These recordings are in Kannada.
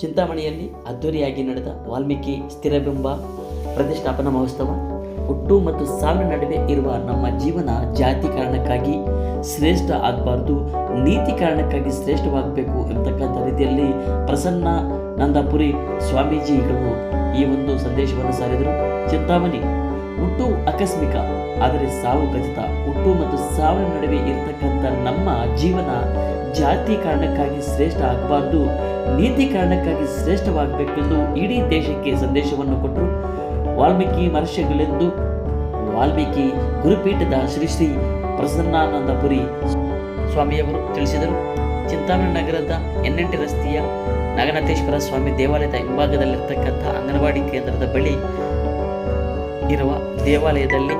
ಚಿಂತಾಮಣಿಯಲ್ಲಿ ಅದ್ದೂರಿಯಾಗಿ ನಡೆದ ವಾಲ್ಮೀಕಿ ಸ್ಥಿರಬಿಂಬ ಪ್ರತಿಷ್ಠಾಪನಾ ಮಹೋತ್ಸವ, ಹುಟ್ಟು ಮತ್ತು ಸಾವಿನ ನಡುವೆ ಇರುವ ನಮ್ಮ ಜೀವನ ಜಾತಿ ಕಾರಣಕ್ಕಾಗಿ ಶ್ರೇಷ್ಠ ಆಗಬಾರ್ದು, ನೀತಿ ಕಾರಣಕ್ಕಾಗಿ ಶ್ರೇಷ್ಠವಾಗಬೇಕು ಎಂಬತಕ್ಕಂಥ ರೀತಿಯಲ್ಲಿ ಪ್ರಸನ್ನ ನಂದಾಪುರಿ ಸ್ವಾಮೀಜಿಗಳು ಈ ಒಂದು ಸಂದೇಶವನ್ನು ಸಾರಿದರು. ಚಿಂತಾಮಣಿ, ಹುಟ್ಟು ಆಕಸ್ಮಿಕ, ಆದರೆ ಸಾವು ಖಚಿತ. ಹುಟ್ಟು ಮತ್ತು ಸಾವಿನ ನಡುವೆ ಇರತಕ್ಕಂಥ ನಮ್ಮ ಜೀವನ ಜಾತಿ ಕಾರಣಕ್ಕಾಗಿ ಶ್ರೇಷ್ಠ ಆಗಬಾರ್ದು, ನೀತಿ ಕಾರಣಕ್ಕಾಗಿ ಶ್ರೇಷ್ಠವಾಗಬೇಕೆಂದು ಇಡೀ ದೇಶಕ್ಕೆ ಸಂದೇಶವನ್ನು ಕೊಟ್ಟರು ವಾಲ್ಮೀಕಿ ಮಹರ್ಷಿಗಳೆಂದು. ವಾಲ್ಮೀಕಿ ಗುರುಪೀಠದ ಶ್ರೀ ಶ್ರೀ ಪ್ರಸನ್ನಾನಂದಪುರಿ ಸ್ವಾಮಿಯವರು ತಿಳಿಸಿದರು. ಚಿಂತಾಮಣಿ ನಗರದ ಎನ್ಎಂಟಿ ರಸ್ತೆಯ ನಾಗನಾಥೇಶ್ವರ ಸ್ವಾಮಿ ದೇವಾಲಯದ ಹಿಂಭಾಗದಲ್ಲಿರ್ತಕ್ಕಂಥ ಅಂಗನವಾಡಿ ಕೇಂದ್ರದ ಬಳಿ ಇರುವ ದೇವಾಲಯದಲ್ಲಿ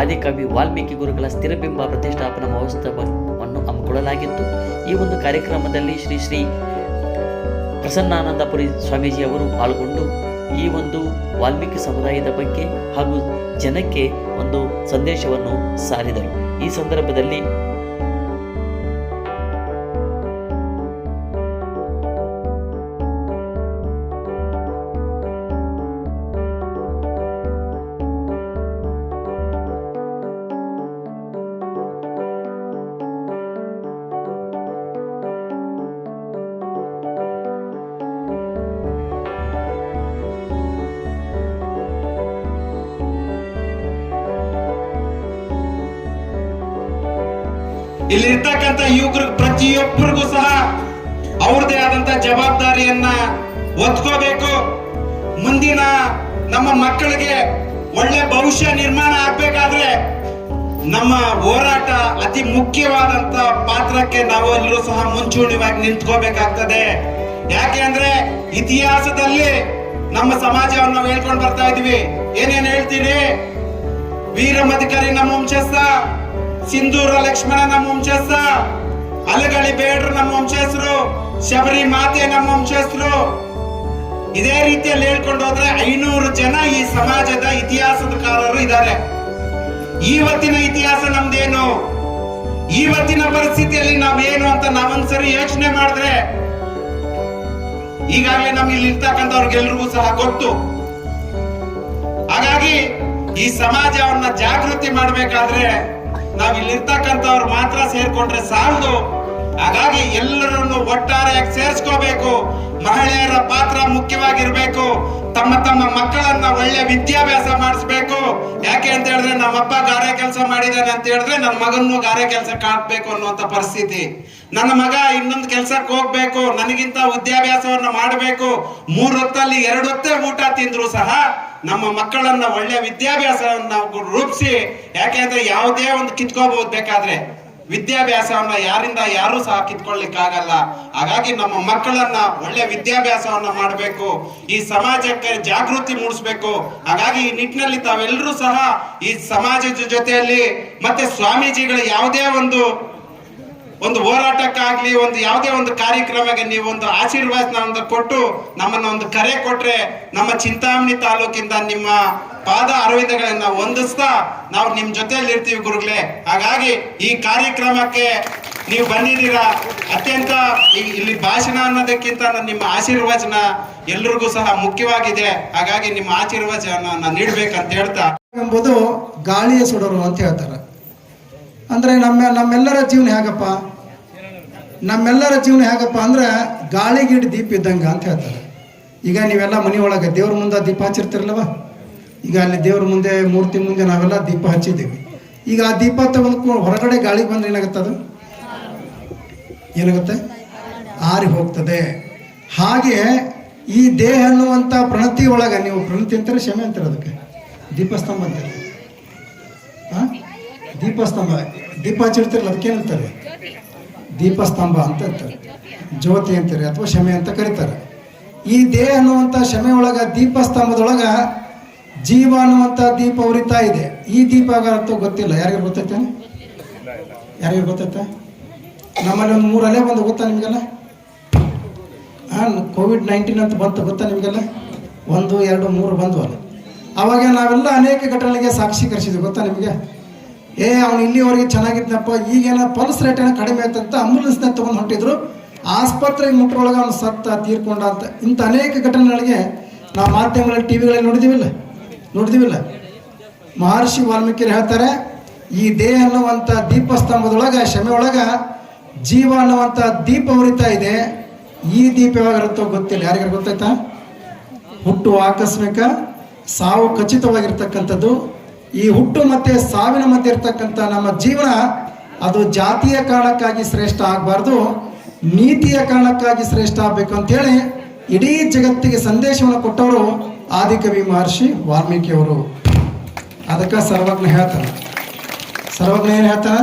ಆದಿಕವಿ ವಾಲ್ಮೀಕಿ ಗುರುಗಳ ಸ್ಥಿರಬಿಂಬ ಪ್ರತಿಷ್ಠಾಪನಾ ಮಹೋತ್ಸವವನ್ನು ಹಮ್ಮಿಕೊಳ್ಳಲಾಗಿತ್ತು ಈ ಒಂದು ಕಾರ್ಯಕ್ರಮದಲ್ಲಿ ಶ್ರೀ ಶ್ರೀ ಪ್ರಸನ್ನಾನಂದಪುರಿ ಸ್ವಾಮೀಜಿ ಅವರು ಪಾಲ್ಗೊಂಡು ಈ ಒಂದು ವಾಲ್ಮೀಕಿ ಸಮುದಾಯದ ಬಗ್ಗೆ ಹಾಗೂ ಜನಕ್ಕೆ ಒಂದು ಸಂದೇಶವನ್ನು ಸಾರಿದರು. ಈ ಸಂದರ್ಭದಲ್ಲಿ ಇಲ್ಲಿರ್ತಕ್ಕಂಥ ಯುವಕರು ಪ್ರತಿಯೊಬ್ಬರಿಗೂ ಸಹ ಅವ್ರದೇ ಆದಂತ ಜವಾಬ್ದಾರಿಯನ್ನ ಒತ್ಕೋಬೇಕು ಮುಂದಿನ ನಮ್ಮ ಮಕ್ಕಳಿಗೆ ಒಳ್ಳೆ ಭವಿಷ್ಯ ನಿರ್ಮಾಣ ಆಗ್ಬೇಕಾದ್ರೆ ನಮ್ಮ ಹೋರಾಟ ಅತಿ ಮುಖ್ಯವಾದಂತ ಪಾತ್ರಕ್ಕೆ ನಾವು ಎಲ್ಲರೂ ಸಹ ಮುಂಚೂಣಿವಾಗಿ ನಿಂತ್ಕೋಬೇಕಾಗ್ತದೆ. ಯಾಕೆ ಅಂದ್ರೆ ಇತಿಹಾಸದಲ್ಲಿ ನಮ್ಮ ಸಮಾಜವನ್ನು ನಾವು ಹೇಳ್ಕೊಂಡು ಬರ್ತಾ ಇದೀವಿ ಏನೇನ್ ಹೇಳ್ತೀರಿ? ವೀರಮಧಿಕಾರಿ ನಮ್ಮ ವಂಶಸ್ಥ ಸಿಂಧೂರ ಲಕ್ಷ್ಮಣ ನಮ್ಮ ವಂಶಸ್ಥ ಅಲಗಳಿ ಬೇಡ್ರು ನಮ್ಮ ವಂಶಸ್ಥರು ಶಬರಿ ಮಾತೆ ನಮ್ಮ ವಂಶಸ್ಥರು ಇದೇ ರೀತಿಯಲ್ಲಿ ಹೇಳ್ಕೊಂಡು ಹೋದ್ರೆ ಐನೂರು ಜನ ಈ ಸಮಾಜದ ಇತಿಹಾಸದಕಾರರು ಇದ್ದಾರೆ. ಇವತ್ತಿನ ಇತಿಹಾಸ ನಮ್ದೇನು? ಇವತ್ತಿನ ಪರಿಸ್ಥಿತಿಯಲ್ಲಿ ನಾವೇನು ಅಂತ ನಾವೊಂದ್ಸರಿ ಯೋಚನೆ ಮಾಡಿದ್ರೆ, ಈಗಾಗಲೇ ನಮ್ಗೆ ಇಲ್ಲಿ ಇರ್ತಕ್ಕಂಥವ್ರಿಗೆಲ್ರಿಗೂ ಸಹ ಗೊತ್ತು. ಹಾಗಾಗಿ ಈ ಸಮಾಜವನ್ನ ಜಾಗೃತಿ ಮಾಡ್ಬೇಕಾದ್ರೆ ನಾವ್ ಇಲ್ಲಿರ್ತಕ್ಕಂಥವ್ರು ಮಾತ್ರ ಸೇರ್ಕೊಂಡ್ರೆ ಸಾಲದು. ಹಾಗಾಗಿ ಎಲ್ಲರನ್ನು ಒಟ್ಟಾರೆಯಾಗಿ ಸೇರಿಸ್ಕೋಬೇಕು. ಮಹಿಳೆಯರ ಪಾತ್ರ ಮುಖ್ಯವಾಗಿರ್ಬೇಕು. ತಮ್ಮ ತಮ್ಮ ಮಕ್ಕಳನ್ನ ಒಳ್ಳೆ ವಿದ್ಯಾಭ್ಯಾಸ ಮಾಡಿಸ್ಬೇಕು. ಯಾಕೆ ಅಂತ ಹೇಳಿದ್ರೆ ನಮ್ಮಪ್ಪ ಗಾರೆ ಕೆಲಸ ಮಾಡಿದಾನೆ ಅಂತ ಹೇಳಿದ್ರೆ ನನ್ನ ಮಗನ್ನು ಗಾರೆ ಕೆಲಸ ಕಾಣಬೇಕು ಅನ್ನುವಂತ ಪರಿಸ್ಥಿತಿ. ನನ್ನ ಮಗ ಇನ್ನೊಂದು ಕೆಲಸಕ್ಕೆ ಹೋಗ್ಬೇಕು. ನನಗಿಂತ ವಿದ್ಯಾಭ್ಯಾಸವನ್ನ ಮಾಡಬೇಕು. ಮೂರ್ ಹೊತ್ತಲ್ಲಿ ಎರಡು ಹೊತ್ತೇ ಊಟ ತಿಂದ್ರು ಸಹ ನಮ್ಮ ಮಕ್ಕಳನ್ನ ಒಳ್ಳೆ ವಿದ್ಯಾಭ್ಯಾಸವನ್ನು ರೂಪಿಸಿ. ಯಾಕೆಂದ್ರೆ ಯಾವುದೇ ಒಂದು ಕಿತ್ಕೋಬಹುದು ಬೇಕಾದ್ರೆ. ವಿದ್ಯಾಭ್ಯಾಸವನ್ನ ಯಾರಿಂದ ಯಾರು ಸಹ ಕಿತ್ಕೊಳ್ಳಿಕ್ಕಾಗಲ್ಲ. ಹಾಗಾಗಿ ನಮ್ಮ ಮಕ್ಕಳನ್ನ ಒಳ್ಳೆ ವಿದ್ಯಾಭ್ಯಾಸವನ್ನ ಮಾಡಬೇಕು, ಈ ಸಮಾಜಕ್ಕೆ ಜಾಗೃತಿ ಮೂಡಿಸ್ಬೇಕು. ಹಾಗಾಗಿ ಈ ನಿಟ್ಟಿನಲ್ಲಿ ತಾವೆಲ್ಲರೂ ಸಹ ಈ ಸಮಾಜದ ಜೊತೆಯಲ್ಲಿ ಮತ್ತೆ ಸ್ವಾಮೀಜಿಗಳ ಯಾವುದೇ ಒಂದು ಒಂದು ಹೋರಾಟಕ್ಕಾಗ್ಲಿ, ಒಂದು ಯಾವುದೇ ಒಂದು ಕಾರ್ಯಕ್ರಮಕ್ಕೆ ನೀವು ಒಂದು ಆಶೀರ್ವಾದನ ಒಂದು ಕೊಟ್ಟು ನಮ್ಮನ್ನ ಒಂದು ಕರೆ ಕೊಟ್ರೆ ನಮ್ಮ ಚಿಂತಾಮಣಿ ತಾಲೂಕಿಂದ ನಿಮ್ಮ ಪಾದ ಅರವಿಂದಗಳನ್ನ ಹೊಂದಿಸ್ತಾ ನಾವು ನಿಮ್ ಜೊತೆಯಲ್ಲಿ ಇರ್ತೀವಿ ಗುರುಗಳೇ. ಹಾಗಾಗಿ ಈ ಕಾರ್ಯಕ್ರಮಕ್ಕೆ ನೀವು ಬಂದಿದ್ದೀರಾ? ಅತ್ಯಂತ ಇಲ್ಲಿ ಭಾಷಣ ಅನ್ನೋದಕ್ಕಿಂತ ನಿಮ್ಮ ಆಶೀರ್ವಚನ ಎಲ್ರಿಗೂ ಸಹ ಮುಖ್ಯವಾಗಿದೆ. ಹಾಗಾಗಿ ನಿಮ್ಮ ಆಶೀರ್ವಚನ ನೀಡ್ಬೇಕಂತ ಹೇಳ್ತಾ. ಎಂಬುದು ಗಾಳಿಯ ಸುಡರು ಅಂತ ಹೇಳ್ತಾರೆ. ಅಂದರೆ ನಮ್ಮ, ನಮ್ಮೆಲ್ಲರ ಜೀವನ ಹೇಗಪ್ಪ? ನಮ್ಮೆಲ್ಲರ ಜೀವನ ಹೇಗಪ್ಪ ಅಂದ್ರೆ ಗಾಳಿಗಿಡ್ ದೀಪ ಇದ್ದಂಗೆ ಅಂತ ಹೇಳ್ತಾರೆ. ಈಗ ನೀವೆಲ್ಲ ಮನೆಯೊಳಗೆ ದೇವ್ರ ಮುಂದೆ ದೀಪ ಹಚ್ಚಿರ್ತಿರಲ್ವ ಈಗ ಅಲ್ಲಿ ದೇವ್ರ ಮುಂದೆ, ಮೂರ್ತಿ ಮುಂದೆ ನಾವೆಲ್ಲ ದೀಪ ಹಚ್ಚಿದ್ದೀವಿ. ಈಗ ಆ ದೀಪ ತಗೊಂಡು ಹೊರಗಡೆ ಗಾಳಿಗೆ ಬಂದ್ರೆ ಏನಾಗುತ್ತೆ ಅದು? ಏನಾಗುತ್ತೆ? ಆರಿ ಹೋಗ್ತದೆ. ಹಾಗೆ ಈ ದೇಹ ಅನ್ನುವಂಥ ಪ್ರಣತಿ ಒಳಗೆ ನೀವು ಪ್ರಣತಿ ಅಂತಾರೆ, ಕ್ಷಮೆ ಅಂತಾರೆ ಅದಕ್ಕೆ? ದೀಪಸ್ತಂಭ ಅಂತಾರೆ? ಆ? ದೀಪಸ್ತಂಭ ದೀಪ ಹಚ್ಚಿರ್ತಾರಲ್ಲ ಅದಕ್ಕೆ ಏನಂತಾರೆ ದೀಪಸ್ತಂಭ ಅಂತ ಅಂತಾರೆ. ಜ್ಯೋತಿ ಅಂತಾರೆ ಅಥವಾ ಶಮೆ ಅಂತ ಕರೀತಾರೆ. ಈ ದೇಹ ಅನ್ನುವಂಥ ಶಮೆ ಒಳಗ, ದೀಪಸ್ತಂಭದೊಳಗ ಜೀವ ಅನ್ನುವಂಥ ದೀಪ ಉರಿತಾ ಇದೆ. ಈ ದೀಪ ಅಂತ ಗೊತ್ತಿಲ್ಲ. ಯಾರಿಗೂ ಗೊತ್ತೈತೆ ಯಾರಿಗೂ ಗೊತ್ತೈತೆ ನಮ್ಮಲ್ಲಿ ಒಂದು ಮೂರು ಅಲೆ ಬಂದು ಗೊತ್ತಾ ನಿಮಗೆಲ್ಲ? ಹಾಂ ಕೋವಿಡ್ ನೈನ್ಟೀನ್ ಅಂತ ಬಂತು ಗೊತ್ತಾ ನಿಮಗೆಲ್ಲ? ಒಂದು, ಎರಡು, ಮೂರು ಬಂದ್ವಲ್ಲ. ಅವಾಗ ನಾವೆಲ್ಲ ಅನೇಕ ಘಟನೆಗಳಿಗೆ ಸಾಕ್ಷೀಕರಿಸಿದ್ವಿ ಗೊತ್ತಾ ನಿಮಗೆ? ಏ, ಅವ್ನು ಇಲ್ಲಿವರೆಗೆ ಚೆನ್ನಾಗಿದ್ನಪ್ಪ ಈಗೇನ ಪಲ್ಸ್ ರೇಟ್ ಏನೋ ಕಡಿಮೆ ಆಯ್ತಂತ ಅಂಬುಲೆನ್ಸ್ನ ತೊಗೊಂಡು ಹೊಂಟಿದ್ರು. ಆಸ್ಪತ್ರೆಗೆ ಮುಟ್ಟೊಳಗೆ ಅವನು ಸತ್ತ ತೀರ್ಕೊಂಡ ಅಂತ. ಇಂಥ ಅನೇಕ ಘಟನೆಗಳಿಗೆ ನಾವು ಮಾಧ್ಯಮಗಳಲ್ಲಿ ಟಿ ವಿಗಳಲ್ಲಿ ನೋಡಿದಿವಿಲ್ಲ? ನೋಡಿದೀವಿಲ್ಲ? ಮಹರ್ಷಿ ವಾಲ್ಮೀಕಿಯರು ಹೇಳ್ತಾರೆ, ಈ ದೇಹ ಅನ್ನುವಂಥ ದೀಪಸ್ತಂಭದೊಳಗೆ ಶಮೆ ಒಳಗೆ ಜೀವ ಅನ್ನುವಂಥ ದೀಪ ಉರಿತಾ ಇದೆ. ಈ ದೀಪ ಯಾವಾಗ ಇರುತ್ತೋ ಗೊತ್ತಿಲ್ಲ. ಯಾರಿಗಾರು ಗೊತ್ತಾಯ್ತಾ? ಹುಟ್ಟು ಆಕಸ್ಮಿಕ, ಸಾವು ಖಚಿತವಾಗಿರ್ತಕ್ಕಂಥದ್ದು. ಈ ಹುಟ್ಟು ಮತ್ತೆ ಸಾವಿನ ಮಧ್ಯೆ ಇರ್ತಕ್ಕಂಥ ನಮ್ಮ ಜೀವನ, ಅದು ಜಾತಿಯ ಕಾರಣಕ್ಕಾಗಿ ಶ್ರೇಷ್ಠ ಆಗಬಾರ್ದು, ನೀತಿಯ ಕಾರಣಕ್ಕಾಗಿ ಶ್ರೇಷ್ಠ ಆಗಬೇಕು ಅಂತೇಳಿ ಇಡೀ ಜಗತ್ತಿಗೆ ಸಂದೇಶವನ್ನು ಕೊಟ್ಟವರು ಆದಿಕವಿ ಮಹರ್ಷಿ ವಾಲ್ಮೀಕಿಯವರು. ಅದಕ್ಕೆ ಸರ್ವಜ್ಞ ಹೇಳ್ತಾನೆ. ಸರ್ವಜ್ಞ ಏನು ಹೇಳ್ತಾನೆ?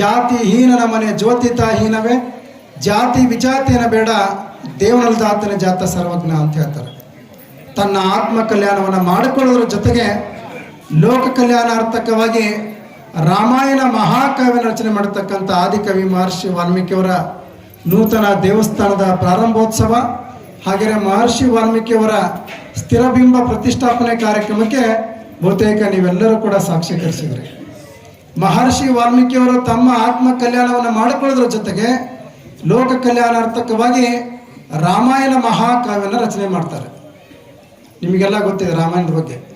ಜಾತಿ ಹೀನನ ಮನೆ ಜ್ಯೋತಿತ ಹೀನವೇ, ಜಾತಿ ವಿಜಾತಿಯನ ಬೇಡ ದೇವನಲ್ದಾತನ ಜಾತ ಸರ್ವಜ್ಞ ಅಂತ ಹೇಳ್ತಾರೆ. ತನ್ನ ಆತ್ಮ ಕಲ್ಯಾಣವನ್ನು ಮಾಡಿಕೊಳ್ಳೋದ್ರ ಜೊತೆಗೆ ಲೋಕ ಕಲ್ಯಾಣಾರ್ಥಕವಾಗಿ ರಾಮಾಯಣ ಮಹಾಕಾವ್ಯ ರಚನೆ ಮಾಡತಕ್ಕಂಥ ಆದಿಕವಿ ಮಹರ್ಷಿ ವಾಲ್ಮೀಕಿಯವರ ನೂತನ ದೇವಸ್ಥಾನದ ಪ್ರಾರಂಭೋತ್ಸವ, ಹಾಗೆಯೇ ಮಹರ್ಷಿ ವಾಲ್ಮೀಕಿಯವರ ಸ್ಥಿರಬಿಂಬ ಪ್ರತಿಷ್ಠಾಪನೆ ಕಾರ್ಯಕ್ರಮಕ್ಕೆ ಬಹುತೇಕ ನೀವೆಲ್ಲರೂ ಕೂಡ ಸಾಕ್ಷೀಕರಿಸಿದ್ರಿ ಮಹರ್ಷಿ ವಾಲ್ಮೀಕಿಯವರು ತಮ್ಮ ಆತ್ಮ ಕಲ್ಯಾಣವನ್ನು ಮಾಡಿಕೊಳ್ಳೋದ್ರ ಜೊತೆಗೆ ಲೋಕ ಕಲ್ಯಾಣಾರ್ಥಕವಾಗಿ ರಾಮಾಯಣ ಮಹಾಕಾವ್ಯನ ರಚನೆ ಮಾಡ್ತಾರೆ. ನಿಮಗೆಲ್ಲ ಗೊತ್ತಿದೆ ರಾಮಾಯಣದ ಬಗ್ಗೆ.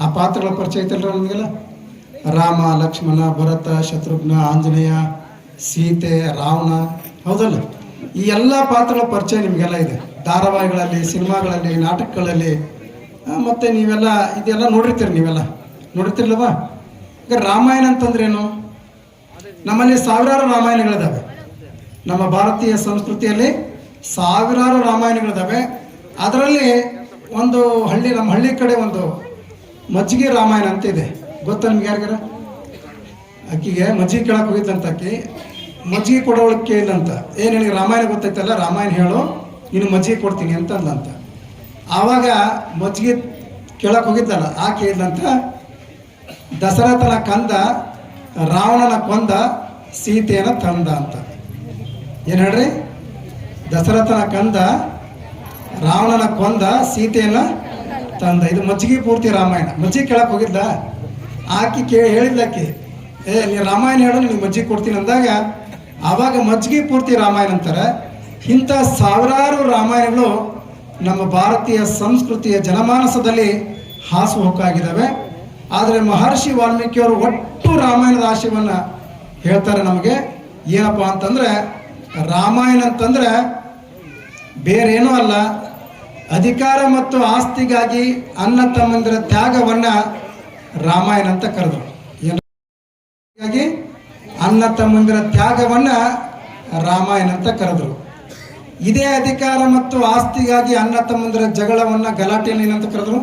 ಆ ಪಾತ್ರಗಳ ಪರಿಚಯ ಐತಲ್ರ ನಮಗೆಲ್ಲ? ರಾಮ, ಲಕ್ಷ್ಮಣ, ಭರತ, ಶತ್ರುಘ್ನ, ಆಂಜನೇಯ, ಸೀತೆ, ರಾವಣ, ಹೌದಲ್ಲ? ಈ ಎಲ್ಲ ಪಾತ್ರಗಳ ಪರಿಚಯ ನಿಮಗೆಲ್ಲ ಇದೆ. ಧಾರಾವಾಹಿಗಳಲ್ಲಿ, ಸಿನಿಮಾಗಳಲ್ಲಿ, ನಾಟಕಗಳಲ್ಲಿ. ಮತ್ತು ಮತ್ತೆ ನೀವೆಲ್ಲ ಇದೆಲ್ಲ ನೋಡಿರ್ತೀರಿ ನೀವೆಲ್ಲ. ನೋಡಿರ್ತಿರ್ಲವಾ ಈಗ ರಾಮಾಯಣ ಅಂತಂದ್ರೇನು? ನಮ್ಮಲ್ಲಿ ಸಾವಿರಾರು ರಾಮಾಯಣಗಳಿದ್ದಾವೆ ನಮ್ಮ ಭಾರತೀಯ ಸಂಸ್ಕೃತಿಯಲ್ಲಿ ಸಾವಿರಾರು ರಾಮಾಯಣಗಳಿದ್ದಾವೆ ಅದರಲ್ಲಿ ಒಂದು ಹಳ್ಳಿ, ನಮ್ಮ ಹಳ್ಳಿ ಕಡೆ ಒಂದು ಮಜ್ಜಿಗೆ ರಾಮಾಯಣ ಅಂತ ಇದೆ. ಗೊತ್ತಾ ನಿಮ್ಗೆ ಯಾರಿಗಾರ? ಅಕ್ಕಿಗೆ ಮಜ್ಜಿಗೆ ಕೇಳಕ್ಕೆ ಹೋಗಿದ್ದಂತ ಅಕ್ಕಿ. ಮಜ್ಜಿಗೆ ಕೊಡೋಳಕ್ಕೆ ಕೇಳಿದಂತ ಏ ನಿನಗೆ ರಾಮಾಯಣ ಗೊತ್ತೈತಲ್ಲ ರಾಮಾಯಣ ಹೇಳು, ನೀನು ಮಜ್ಜಿಗೆ ಕೊಡ್ತೀನಿ ಅಂತ ಅಂದಂತ ಆವಾಗ ಮಜ್ಜಿಗೆ ಕೇಳಕ್ಕೆ ಹೋಗಿದ್ದಲ್ಲ ಆ ಕೇಳಿದಂತ ದಸರಥನ ಕಂದ, ರಾವಣನ ಕೊಂದ, ಸೀತೆಯನ್ನ ತಂದ ಅಂತ. ಏನು ಹೇಳ್ರಿ? ದಸರಥನ ಕಂದ, ರಾವಣನ ಕೊಂದ, ಸೀತೆಯನ್ನ ತಂದ ಇದು ಮಜ್ಜಿಗೆ ಪೂರ್ತಿ ರಾಮಾಯಣ. ಮಜ್ಜಿಗೆ ಕೇಳಕ್ ಹೋಗಿದ್ದ ಆಕಿ ಕೇ ಆಕಿ ಏ, ನೀ ರಾಮಾಯಣ ಹೇಳು ನಿನಗೆ ಮಜ್ಜಿಗೆ ಕೊಡ್ತೀನಿ ಅಂದಾಗ, ಆವಾಗ ಮಜ್ಜಿಗೆ ಪೂರ್ತಿ ರಾಮಾಯಣ ಅಂತಾರೆ. ಇಂಥ ಸಾವಿರಾರು ರಾಮಾಯಣಗಳು ನಮ್ಮ ಭಾರತೀಯ ಸಂಸ್ಕೃತಿಯ ಜನಮಾನಸದಲ್ಲಿ ಹಾಸುಹೊಕ್ಕಾಗಿದ್ದಾವೆ ಆದರೆ ಮಹರ್ಷಿ ವಾಲ್ಮೀಕಿಯವರು ಒಟ್ಟು ರಾಮಾಯಣದ ಆಶಯವನ್ನು ಹೇಳ್ತಾರೆ ನಮಗೆ. ಏನಪ್ಪ ಅಂತಂದ್ರೆ, ರಾಮಾಯಣ ಅಂತಂದ್ರೆ ಬೇರೇನೂ ಅಲ್ಲ ಅಧಿಕಾರ ಮತ್ತು ಆಸ್ತಿಗಾಗಿ ಅನ್ನ ತಮ್ಮಂದಿರ ತ್ಯಾಗವನ್ನ ರಾಮಾಯಣ ಅಂತ ಕರೆದ್ರು. ಹೀಗಾಗಿ ಅನ್ನ ತಮ್ಮಂದಿರ ತ್ಯಾಗವನ್ನ ರಾಮಾಯಣ ಅಂತ ಕರೆದ್ರು. ಇದೇ ಅಧಿಕಾರ ಮತ್ತು ಆಸ್ತಿಗಾಗಿ ಅನ್ನ ತಮ್ಮಂದಿರ ಜಗಳವನ್ನ ಗಲಾಟೆಯನ್ನು ಏನಂತ ಕರೆದ್ರು?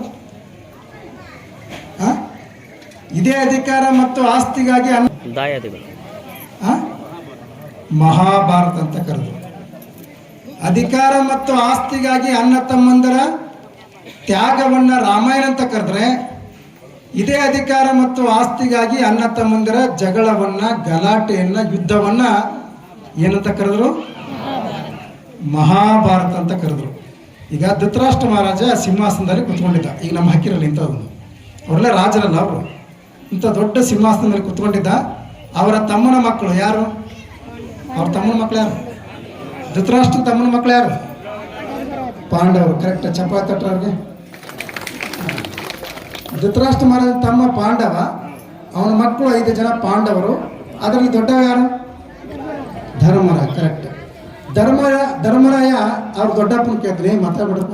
ಆ? ಇದೇ ಅಧಿಕಾರ ಮತ್ತು ಆಸ್ತಿಗಾಗಿ ಅನ್ನ? ಮಹಾಭಾರತ ಅಂತ ಕರೆದ್ರು. ಅಧಿಕಾರ ಮತ್ತು ಆಸ್ತಿಗಾಗಿ ಅನ್ನ ತಮ್ಮಂದರ ತ್ಯಾಗವನ್ನ ರಾಮಾಯಣ ಅಂತ ಕರೆದ್ರೆ, ಇದೇ ಅಧಿಕಾರ ಮತ್ತು ಆಸ್ತಿಗಾಗಿ ಅನ್ನ ತಮ್ಮಂದರ ಜಗಳವನ್ನ, ಗಲಾಟೆಯನ್ನ, ಯುದ್ಧವನ್ನ ಏನಂತ ಕರೆದ್ರು? ಮಹಾಭಾರತ ಅಂತ ಕರೆದ್ರು. ಈಗ ಧೃತರಾಷ್ಟ್ರ ಮಹಾರಾಜ ಸಿಂಹಾಸನದಲ್ಲಿ ಕುತ್ಕೊಂಡಿದ್ದ. ಈಗ ನಮ್ಮ ಹಕ್ಕಿರಲ್ಲಿ ಇಂಥದ್ದು ಅವರೆಲ್ಲ ರಾಜರಲ್ಲ ಅವರು. ಇಂಥ ದೊಡ್ಡ ಸಿಂಹಾಸನದಲ್ಲಿ ಕುತ್ಕೊಂಡಿದ್ದ ಅವರ ತಮ್ಮನ ಮಕ್ಕಳು ಯಾರು? ಅವ್ರ ತಮ್ಮನ ಮಕ್ಕಳು ಯಾರು? ಧೃತರಾಷ್ಟ್ರ ತಮ್ಮನ ಮಕ್ಕಳು ಯಾರು? ಪಾಂಡವರು ಕರೆಕ್ಟ್ ಚಪ್ಪ ತಟ್ರ ಅವ್ರಿಗೆ ಧೃತರಾಷ್ಟ್ರ ಮಹಾರಾಜ ತಮ್ಮ ಪಾಂಡವ, ಅವನ ಮಕ್ಕಳು ಐದು ಜನ ಪಾಂಡವರು. ಅದರಲ್ಲಿ ದೊಡ್ಡವ ಯಾರು? ಧರ್ಮರಾಯ ಕರೆಕ್ಟ್ ಧರ್ಮರಾಯ ಧರ್ಮರಾಯ, ಅವ್ರ ದೊಡ್ಡಪ್ಪನ ಕೇಳ್ತೀನಿ. ಮಾತಾಡ್ಬಿಡಪ್ಪ.